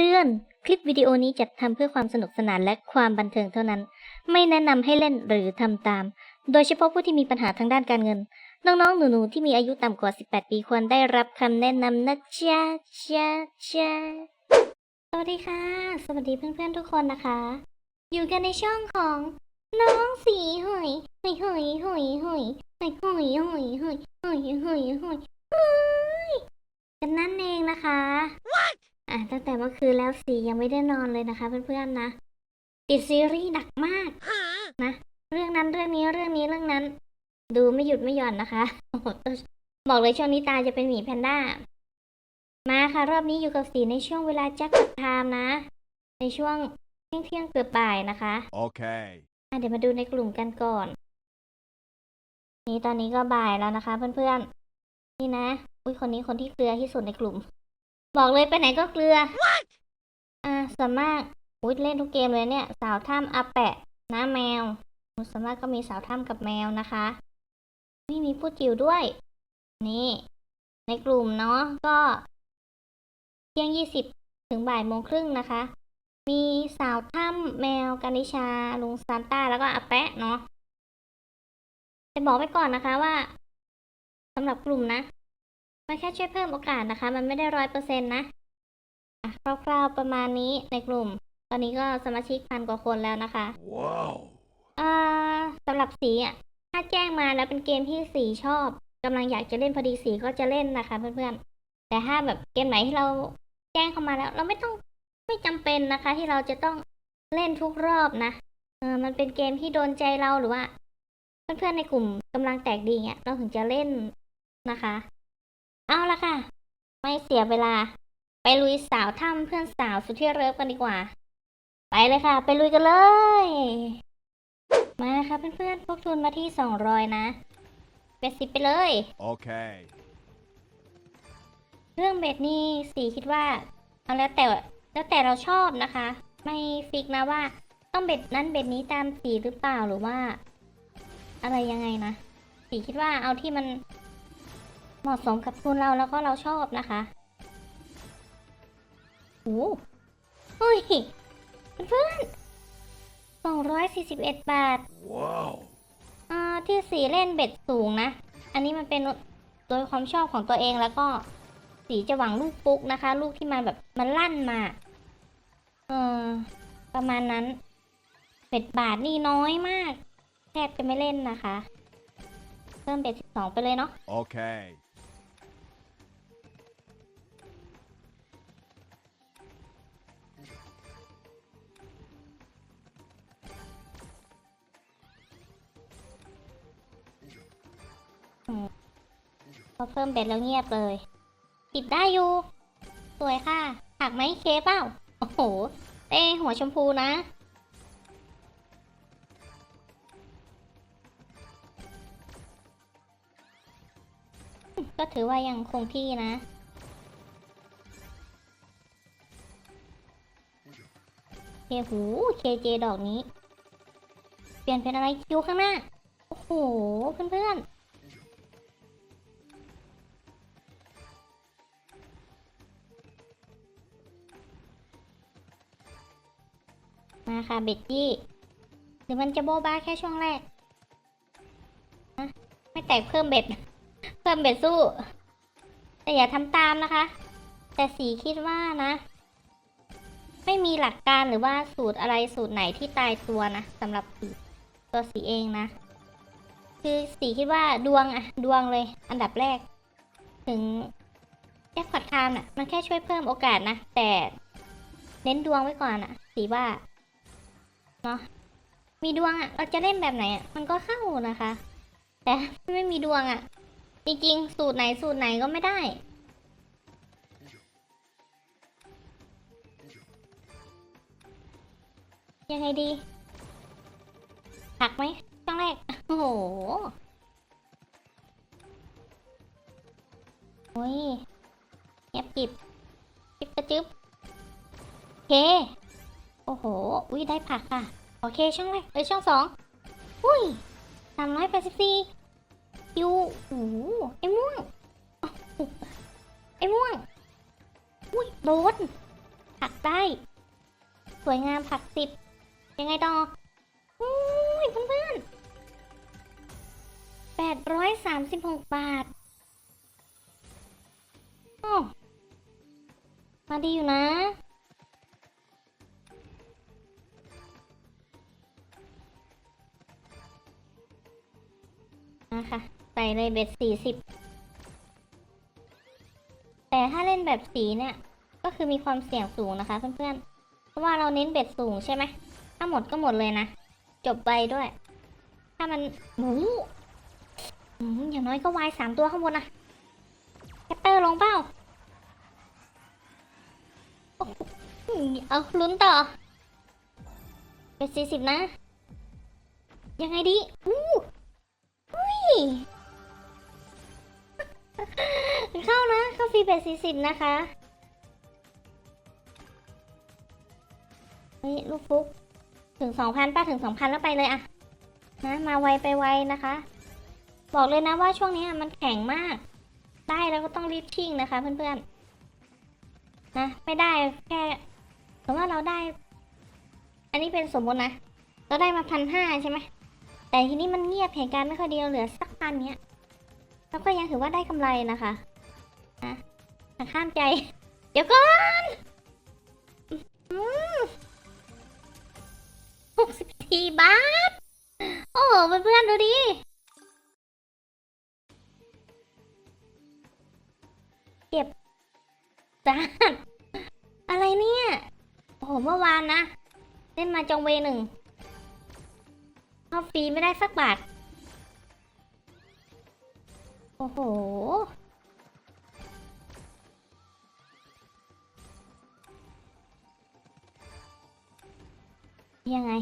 เตือน คลิปวิดีโอนี้จัดทำเพื่อความสนุกสนานและความบันเทิงเท่านั้น ไม่แนะนำให้เล่นหรือทำตาม โดยเฉพาะผู้ที่มีปัญหาทางด้านการเงิน น้องๆ หนูๆ ที่มีอายุต่ำกว่า 18 ปีควรได้รับคำแนะนำนะจ๊ะจ๊ะจ๊ะสวัสดีค่ะ สวัสดีเพื่อนๆ ทุกคนนะคะ อยู่กันในช่องของน้องสีหอยหอยหอยหอยหอยหอยหอยหอยหอยหอยหอยหอยหอยกันนั่นเองนะคะ อะตั้งแต่เมื่อคืนแล้วสียังไม่ได้นอนเลยนะคะ เพื่อนๆนะ ติดซีรีส์หนักมากนะ เรื่องนั้นเรื่องนี้เรื่องนี้เรื่องนั้น ดูไม่หยุดไม่หย่อนนะคะโอ้โหบอกเลยช่วงนี้ตาจะเป็นหมีแพนด้า มาค่ะ รอบนี้อยู่กับสีในช่วงเวลาแจ็คกับไทม์นะ ในช่วงเที่ยงเที่ยงๆเกือบบ่ายนะคะ Okay. อะเดี๋ยวมาดูในกลุ่มกันก่อน นี่ตอนนี้ก็บ่ายแล้วนะคะ เพื่อนๆ นี่นะ อุ้ยคนนี้คนที่เกลือที่สุดในกลุ่ม บอกเลยไปไหนก็เกลืออ่าส่วนมากอุ้ยเล่นทุกเกมเลยเนี่ย สาวถ้ำอาแปะน้าแมวส่วนมากก็มีสาวถ้ำกับแมวนะคะนี่มีผู้จิ๋วด้วย นี่ ในกลุ่มเนาะก็เที่ยงยี่สิบถึงบ่ายโมงครึ่งนะคะ มีสาวถ้ำแมวกานิชา ลุงซานต้าแล้วก็อาแปะเนาะจะบอกไว้ก่อนนะคะว่าสำหรับกลุ่มนะ มันแค่ช่วยเพิ่มโอกาสนะคะ มันไม่ได้ร้อยเปอร์เซ็นต์นะอะคร่าวๆประมาณนี้ในกลุ่ม ตอนนี้ก็สมาชิกพันกว่าคนแล้วนะคะ Wow. อ่าสำหรับสีอะถ้าแจ้งมาแล้วเป็นเกมที่สีชอบกำลังอยากจะเล่นพอดีสีก็จะเล่นนะคะ เพื่อนๆ แต่ถ้าแบบเกมไหนที่เราแจ้งเข้ามาแล้ว เราไม่ต้องไม่จำเป็นนะคะ ที่เราจะต้องเล่นทุกรอบนะเออมันเป็นเกมที่โดนใจเราหรือว่า เพื่อนๆในกลุ่มกำลังแตกดีเงี้ยเราถึงจะเล่นนะคะ เอาละค่ะ ไม่เสียเวลา ไปลุยสาวถ้ำเพื่อนสาวสุดที่เลิฟกันดีกว่า ไปเลยค่ะ ไปลุยกันเลย มาค่ะเพื่อนๆพวกทุนมาที่สองร้อยนะเบ็ดสิบไปเลย Okay. เรื่องเบ็ดนี่สีคิดว่า เอาแล้วแต่แล้วแต่เราชอบนะคะ ไม่ฟิกนะว่า ต้องเบ็ดนั้นเบ็ดนี้ตามสีหรือเปล่าหรือว่า อะไรยังไงนะสีคิดว่าเอาที่มัน เหมาะสมกับทุนเราแล้วก็เราชอบนะคะโอ้โหเฮ้ยเพื่อนสองร้อยสี่สิบเอ็ดบาท Wow. อ่าที่สีเล่นเบ็ดสูงนะ อันนี้มันเป็นโดยความชอบของตัวเองแล้วก็สีจะหวังลูกปุ๊กนะคะ ลูกที่มันแบบมันลั่นมา เออประมาณนั้นเบ็ดบาทนี่น้อยมาก แทบจะไม่เล่นนะคะ เพิ่มเบ็ดสิบสองไปเลยเนาะ Okay. พอเพิ่มเบ็ดแล้วเงียบเลย ติดได้อยู่ สวยค่ะ หักไหมเคเปล่า โอ้โห เต้หัวชมพูนะ ก็ถือว่ายังคงที่นะเคหูเคเจดอกนี้ เปลี่ยนเป็นอะไรคิวข้างหน้า โอ้โห เพื่อนๆ มาค่ะเบ็ดจี้หรือมันจะโบบ้าแค่ช่วงแรกนะไม่แตกเพิ่มเบ็ด เพิ่มเบ็ดสู้ แต่อย่าทำตามนะคะ แต่สีคิดว่านะ ไม่มีหลักการหรือว่าสูตรอะไรสูตรไหนที่ตายตัวนะสำหรับสีตัวสีเองนะ คือสีคิดว่าดวงอะดวงเลย อันดับแรก ถึงแจ็คพอตไทม์น่ะ มันแค่ช่วยเพิ่มโอกาสนะ แต่เน้นดวงไว้ก่อนอะสีว่า เนาะมีดวงอะ่ะ เราจะเล่นแบบไหนอะ่ะ มันก็เข้านะคะ แต่ไม่มีดวงอะ่ะ จริงๆ สูตรไหนสูตรไหนก็ไม่ได้ยังไงดีหักไหมช่องแรก โอ้โห โอ้ยเงียบจิบจิบกระจึบโอเค โอ้โห อุ้ยได้ผักค่ะ โอเคช่องแรกเอ้ยช่องสองอุ้ยสามร้อยแปดสิบสี่คิวโอ้โหไอ้ม่วง ไอ้ม่วง อุ้ยโดนผักได้ สวยงามผักสิบ ยังไงต่ออุ้ยเพื่อนๆแปดร้อยสามสิบหกบาทโอ้มาดีอยู่นะ นะคะ ใส่เลยเบ็ดสี่สิบแต่ถ้าเล่นแบบสีเนี่ย ก็คือมีความเสี่ยงสูงนะคะเพื่อนๆ เพราะว่าเราเน้นเบ็ดสูงใช่ไหม ถ้าหมดก็หมดเลยนะ จบไปด้วย ถ้ามันหมูอย่างน้อยก็วายสามตัวข้างบนนะแคปเตอร์ลงเปล่าเอาลุ้นต่อ เป็นสี่สิบนะ ยังไงดี อู้ เข้านะ เข้าฟรีเป็นสี่สิบนะคะเฮ้ยลูกฟุก ถึงสองพันป้าถึงสองพันแล้วไปเลยอะนะมาไวไปไวนะคะ บอกเลยนะว่าช่วงนี้มันแข็งมาก ได้แล้วก็ต้องรีบชิ่งนะคะ เพื่อนๆนะไม่ได้แค่แต่ว่าเราได้ อันนี้เป็นสมมตินะ เราได้มาพันห้าใช่ไหม แต่ทีนี้มันเงียบเหตุการณ์ไม่ค่อยเดียวเหลือสักพันเนี้ยแล้วก็ยังถือว่าได้กำไรนะคะนะหักข้ามใจ เดี๋ยวก่อนหกสิบสี่บาท โอ้เพื่อนๆดูดิเก็บจานอะไรเนี่ย โอ้โห เมื่อวานนะ เล่นมาจองเวหนึ่ง เข้าฟรีไม่ได้สักบาท โอ้โห ยังไง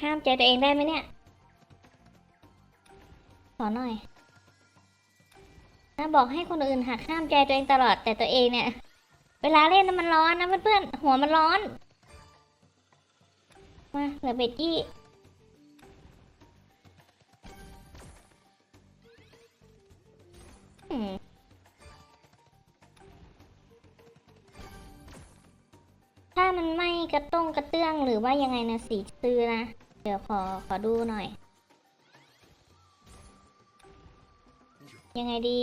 ข้ามใจตัวเองได้ไหมเนี่ย ขอหน่อย บอกให้คนอื่นหักข้ามใจตัวเองตลอดแต่ตัวเองเนี่ย เวลาเล่นนะมันร้อนนะเพื่อนๆหัวมันร้อน มาเหลือเบจจี้ถ้ามันไม่กระต้งกระเตื้องหรือว่ายังไงนะสีซื้อนะ เดี๋ยวขอขอดูหน่อย ยังไงดี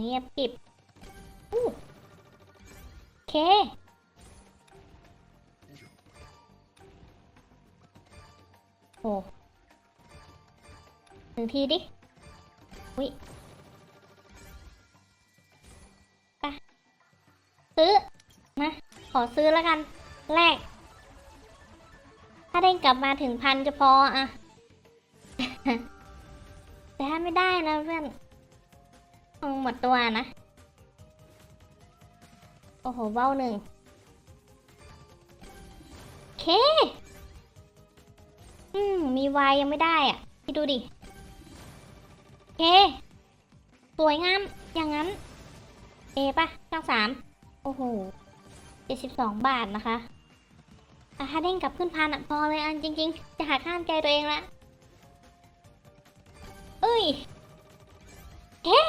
เงียบกิบโอเคโอ้หนึ่งทีดิวิไปซื้อ มา ขอซื้อแล้วกัน แรก ถ้าเด้งกลับมาถึงพันจะพออะ แต่ถ้าไม่ได้นะเพื่อน หมดตัวนะ โอ้โหเบ้าหนึ่งเค อืม มีวายยังไม่ได้อะพี่ดูดิ เค สวยงาม อย่างนั้น เอปะช่องสาม โอ้โหเจ็ดสิบสองบาทนะคะอะถ้าเด้งกลับขึ้นพันอะพอเลยอันจริง ๆ จะหาข้ามใจตัวเองละ เอ้ย เฮ้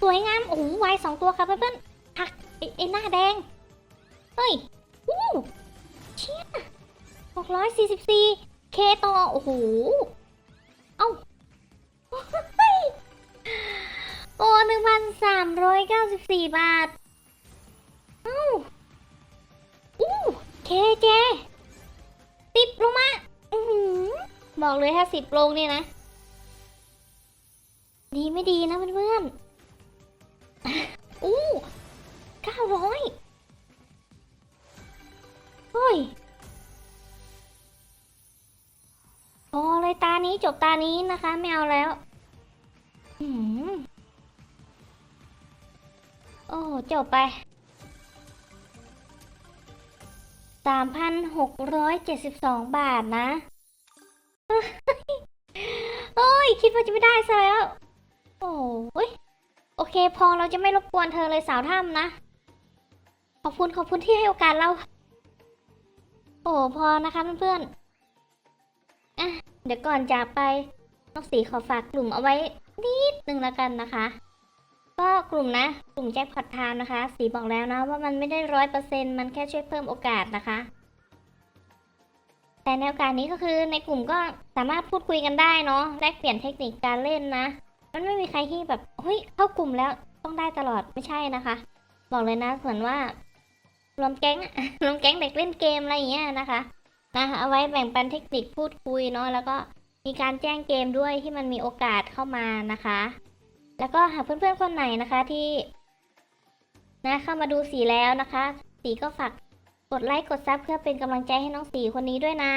สวยงาม โอ้โหวายสองตัวครับเพื่อนๆหักไอ้ไอ้หน้าแดง เฮ้ยอู้เชี่ยหกร้อยสี่สิบสี่เคต่อ โอ้โห เอ้า โอ้หนึ่งพันสามร้อยเก้าสิบสี่บาท เอ้าอู้เคเจสิบลงมาอือหือบอกเลยถ้าสิบลงเนี่ยนะ ดีไม่ดีนะเพื่อนๆ อู้เก้าร้อยเฮ้ยพอเลยตานี้จบตานี้นะคะไม่เอาแล้วอืมโอ้จบไปสามพันหกร้อยเจ็ดสิบสองบาทนะ โอ้ย คิดว่าจะไม่ได้ซะแล้ว เคพอเราจะไม่รบกวนเธอเลยสาวถ้ำนะ ขอบคุณขอบคุณที่ให้โอกาสเรา โอ้พอนะคะเพื่อนๆอะเดี๋ยวก่อนจากไปน้องสีขอฝากกลุ่มเอาไว้นิดนึงแล้วกันนะคะ ก็กลุ่มนะ กลุ่มแจ็คพอตไทม์นะคะ สีบอกแล้วนะว่ามันไม่ได้ร้อยเปอร์เซ็นต์มันแค่ช่วยเพิ่มโอกาสนะคะ แต่ในโอกาสนี้ก็คือในกลุ่มก็สามารถพูดคุยกันได้เนาะแลกเปลี่ยนเทคนิคการเล่นนะ มันไม่มีใครที่แบบเฮ้ยเข้ากลุ่มแล้วต้องได้ตลอดไม่ใช่นะคะ บอกเลยนะเหมือนว่ารวมแก๊งรวมแก๊งเด็กเล่นเกมอะไรอย่างเงี้ยนะคะนะเอาไว้แบ่งปันเทคนิคพูดคุยเนาะแล้วก็มีการแจ้งเกมด้วยที่มันมีโอกาสเข้ามานะคะ แล้วก็หากเพื่อนๆคนไหนนะคะที่นะเข้ามาดูสีแล้วนะคะ สีก็ฝากกดไลค์กดซับเพื่อเป็นกำลังใจให้น้องสีคนนี้ด้วยนะ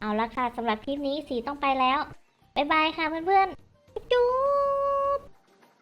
เอาละค่ะสำหรับคลิปนี้สีต้องไปแล้ว บ๊ายบายค่ะเพื่อนๆ ぴょー